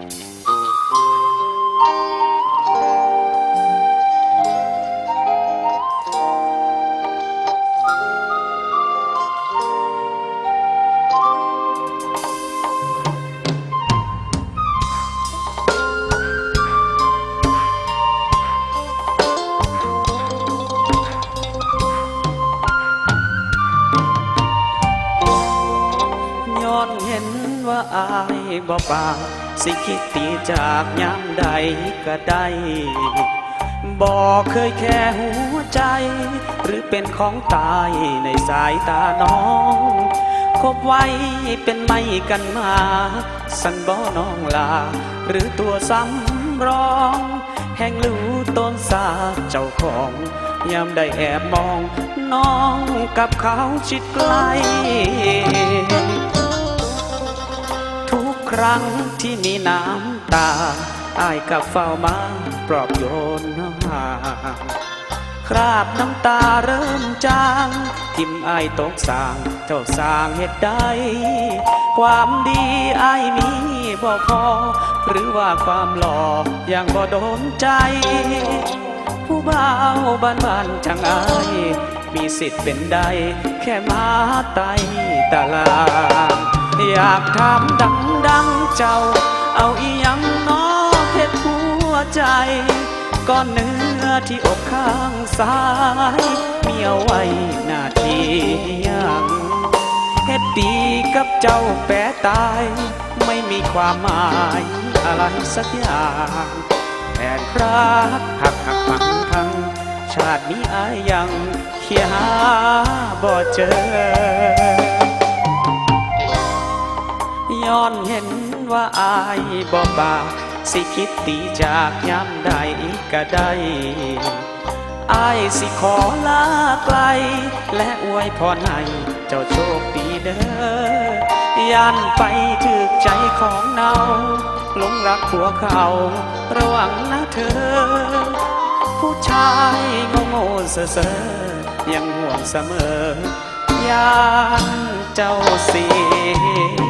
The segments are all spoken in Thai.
ย้อนเห็นว่าอายบ่ปาก สิคิดตีจากยามใดก็ได้บ่เคยแค่หัวใจ หรือเป็นของตายในสายตาน้อง คบไว้เป็นไม่กันมา สันบ่น้องลา หรือตัวซ้ำรอง แห่งรู้ต้นสาเจ้าของยามได้แอบมอง น้องกับเขาชิดใกล้ ครั้งที่มีน้ำตาอายกับเฝ้ามาปลอบโยนห่างคราบน้ำตาเริ่มจางทิมอายตกสางเจ้าสางเหตุใด ความดีอายมีบ่พอ หรือว่าความหล่อยังบ่โดนใจ ผู้บ่าวบ้านบ้านจังอาย มีสิทธิ์เป็นได้แค่มาไตตารา อยากถามดังดังๆเจ้า เอาอีหยังน้อเฮ็ดหัวใจก้อนเนื้อที่อกข้างซ้ายมีเอาไว้หน้าที่ยังเฮ็ดดีกับเจ้าแปรตาย ไม่มีความหมายอะไรสักอย่างแทนรักหักหักพังพังชาตินี้อายยังเคียหาบ่เจอ ย้อนเห็นว่าอายบ่บาสิคิดตีจากย้ำใดก็ได้อายสิขอลาไกล และอวยพรให้เจ้าโชคดีเด้อยันไปถึกใจของเนาหลงรักผัวเขาระวังนะเธอ ผู้ชายโง่โง่เซ่อยังห่วงเสมอ ยานเจ้าเสีย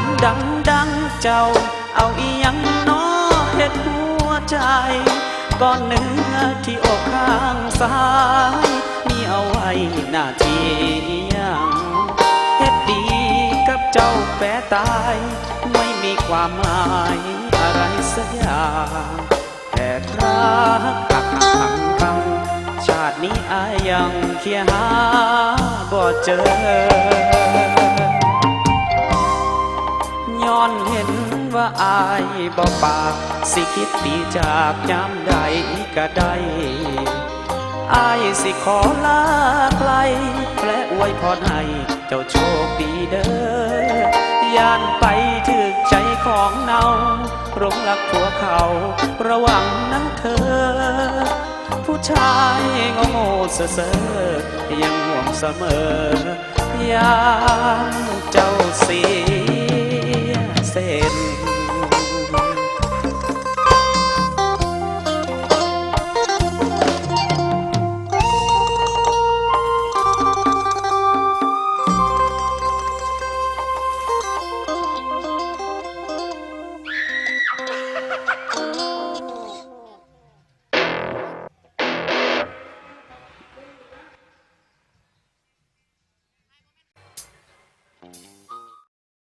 ามดังดังเจ้า เอาอียังน้อเฮ็ดหัวใจก้อนเนื้อที่อกข้างซ้ายมีเอาไว้หน้าที่ยังเฮ็ดดีกับเจ้าแปรตาย ไม่มีความหมายอะไรสักอย่างแค่รักหักหักพังพังชาตินี้อายยังเคียหาบ่เจอ ว่าอายบ่ปากสิคิดตีจากยามใดก็ได้อายสิขอลาไกลและอวยพรให้เจ้าโชคดีเด้อย่านไปถึกใจของเนาหลงรักผัวเขา ระวังนะเธอ ผู้ชายโง่โง่เซ่อเซอๆยังห่วงเสมอ ยามเจ้า